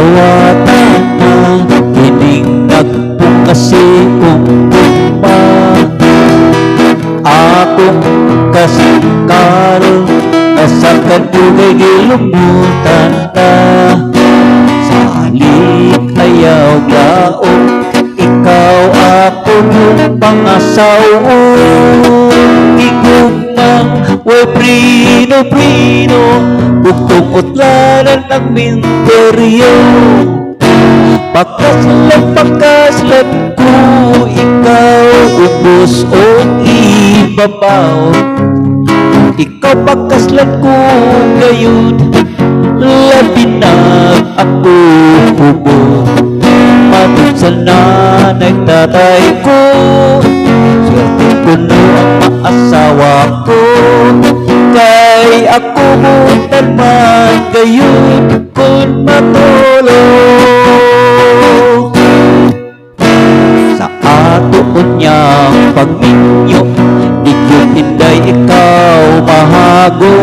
Lawatan ng kinig nagpukasi umpa Akong kasikaro Sa katugay gilubutan ka. Sa halik ayaw laong Ikaw ako yung pangasawa Ikaw nang webrin Bugtong utlanan ng minteryo Pakaslat, pakaslat ko Ikaw ubos o ibabaw. Ikaw pakaslat ko gayon Labi na ako kubo Matod sa nanay tatay ko Swerte ko no ang maasawa ko man gayon Kung matulog. Sa ato unyang pagminyo Di ko tinday ikaw mahago.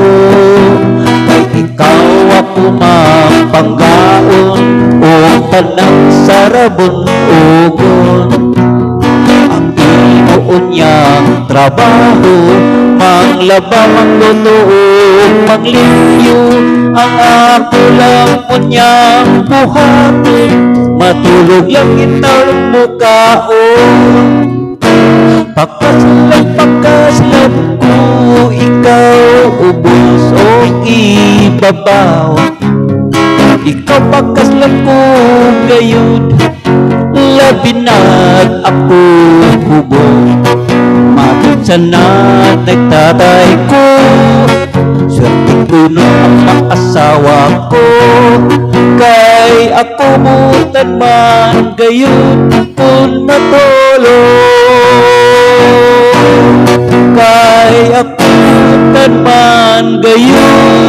Kay ikaw ako mang panggaon O tanang sarabon ugon unyang trabaho. Manglaba, mangluto, manglimpyo Ang ako lang unyang buhaton Matulog lang itawag mo kaon Pakaslan, pakaslan ko Ikaw ubos o ibabaw. Ikaw pakaslan ko gayon Labi na ako kubo Matod sa nagtatay ko. Swerte ko ang maasawa ko. Kay ako mutan man gayon Kung matulog Kay ako mutan man gayon